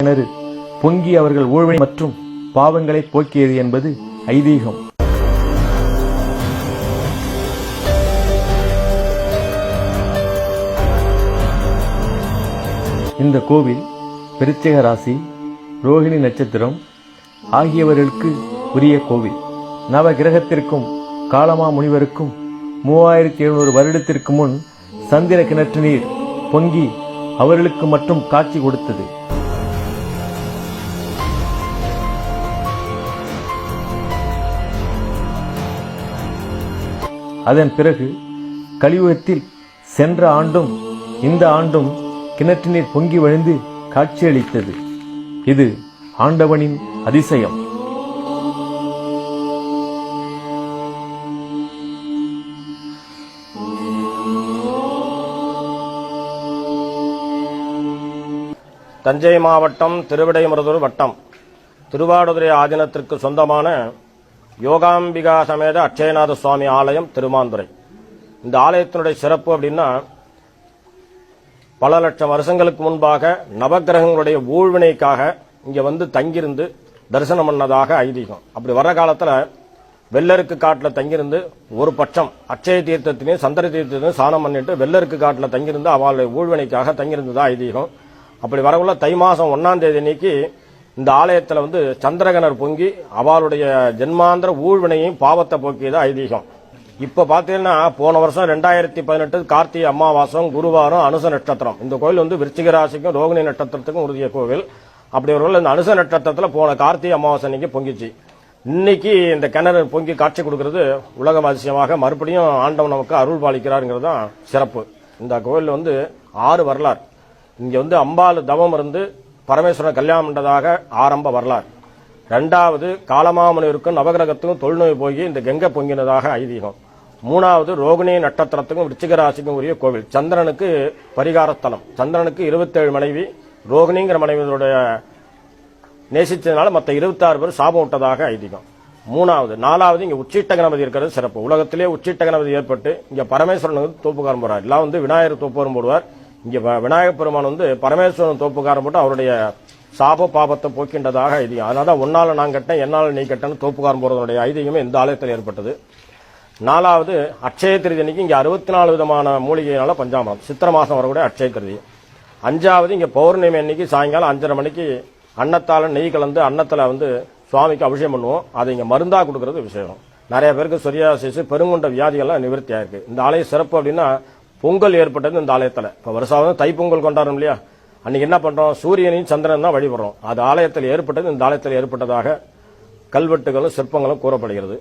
கிணறு பொங்கி அவர்கள் ஊழ்வினை மற்றும் பாவங்களை போக்கியது என்பது ஐதீகம். இந்த கோவில் விருச்சிக ராசி ரோஹிணி நட்சத்திரம் ஆகியவர்களுக்கு உரிய கோவில். நவ கிரகத்திற்கும் காலமா முனிவருக்கும் மூவாயிரத்தி எழுநூறு வருடத்திற்கு முன் சந்திர கிணற்று நீர் பொங்கி அவர்களுக்கு மட்டும் காட்சி கொடுத்தது. அதன் பிறகு கலியுகத்தில் சென்ற ஆண்டும் இந்த ஆண்டும் கிணற்று நீர் பொங்கி வழிந்து காட்சியளித்தது. இது ஆண்டவனின் அதிசயம். தஞ்சை மாவட்டம் திருவிடைமருதூர் வட்டம். திருவாடுதுறை ஆதீனத்திற்கு சொந்தமான யோகாம்பிகா சமேத அட்சயநாத சுவாமி ஆலயம் திருமாந்துரை இந்த ஆலயத்தினுடைய சிறப்பு அப்படின்னா பல லட்சம் வருஷங்களுக்கு முன்பாக நவக்கிரகங்களுடைய ஊழ்வினைக்காக இங்க வந்து தங்கியிருந்து தரிசனம் பண்ணதாக ஐதீகம். அப்படி வர காலத்துல வெள்ளருக்கு காட்டில் தங்கியிருந்து ஒரு பட்சம் அட்சய தீர்த்தத்திலையும் சந்திர தீர்த்தத்தையும் சாணம் பண்ணிட்டு வெள்ளருக்கு காட்டில் தங்கியிருந்து அவளுடைய ஊழ்வினைக்காக தங்கியிருந்ததா ஐதீகம். அப்படி வரவுள்ள தை மாசம் ஒன்னாம் தேதி அன்னைக்கு இந்த ஆலயத்தில் வந்து சந்திரகனர் பொங்கி அவளுடைய ஜென்மாந்திர ஊழ்வினையும் பாவத்தை போக்கியது ஐதீகம். இப்போ பார்த்தீங்கன்னா போன வருஷம் ரெண்டாயிரத்தி பதினெட்டு கார்த்திகை அமாவாசம் குருவாரம் அனுச நட்சத்திரம். இந்த கோயில் வந்து விருச்சிக ராசிக்கும் ரோகிணி நட்சத்திரத்துக்கும் உறுதிய கோவில். அப்படி ஒரு இந்த அனுச நட்சத்திரத்தில் போன கார்த்திகை அமாவாசை அன்னைக்கு பொங்கிச்சு. இன்னைக்கு இந்த கிணறு பொங்கி காட்சி கொடுக்கறது உலகம் அதிசயமாக மறுபடியும் ஆண்டவன் நமக்கு அருள் பாலிக்கிறாருங்கிறது தான் சிறப்பு. இந்த கோயில் வந்து ஆறு வரலாறு. இங்கே வந்து அம்பாள் தவம் இருந்து பரமேஸ்வரன் கல்யாணம் பண்ணதாக ஆரம்ப வரலாறு. ரெண்டாவது காலமாமனிருக்கும் நவகிரகத்துக்கும் தொழுநோய் போய் இந்த கங்கை பொங்கினதாக ஐதீகம். மூணாவது ரோகிணி நட்சத்திரத்துக்கும் ரிச்சிகராசிக்கும் உரிய கோவில். சந்திரனுக்கு பரிகாரத்தலம் சந்திரனுக்கு இருபத்தேழு மனைவி. ரோகிணிங்கிற மனைவியோடைய நேசித்ததுனால மற்ற இருபத்தாறு பேர் சாபம் விட்டதாக ஐதீகம். மூணாவது நாலாவது இங்கே உச்சிட்ட கணபதி இருக்கிறது சிறப்பு. உலகத்திலே உச்சிட்ட கணபதி ஏற்பட்டு இங்கே பரமேஸ்வரன் தோப்புக்காரம் தோப்புக்காரன் போறார். எல்லாம் வந்து விநாயகர் தோப்புக்காரன் போடுவார். இங்க விநாயகப் பெருமான் வந்து பரமேஸ்வரன் தோப்புக்காரன் போட்டு அவருடைய சாப பாபத்தை போக்கின்றதாக ஐதீகம் அதனால ஒன்னால நான் கட்டேன் என்னால நீ கட்டேன்னு தோப்புக்காரன் போறதனுடைய ஐதீகமே இந்த ஆலயத்தில் ஏற்பட்டது. நாலாவது அட்சய திருதி அன்னைக்கு இங்க அறுபத்தி நாலு விதமான மூலிகையினால பஞ்சாமரம் சித்திர மாசம் வரக்கூடிய அட்சய திருதி. அஞ்சாவது இங்க பௌர்ணமி அன்னைக்கு சாயங்காலம் அஞ்சரை மணிக்கு அன்னத்தால நெய் கலந்து அன்னத்துல வந்து சுவாமிக்கு அபிஷேகம் பண்ணுவோம். அதை இங்க மருந்தா கொடுக்கறது விசேஷம். நிறைய பேருக்கு சொரியாசிஸ் பெருங்குண்ட வியாதிகள்லாம் நிவர்த்தி ஆயிருக்கு. இந்த ஆலய சிறப்பு அப்படின்னா பொங்கல் ஏற்பட்டது இந்த ஆலயத்தில். இப்போ வருஷம் தைப்பொங்கல் கொண்டாடும் இல்லையா? அன்னைக்கு என்ன பண்ணுறோம் சூரியனையும் சந்திரன் தான் வழிபடுறோம். அது ஆலயத்தில் ஏற்பட்டது இந்த ஆலயத்தில் ஏற்பட்டதாக கல்வெட்டுகளும் சிற்பங்களும் கூறப்படுகிறது.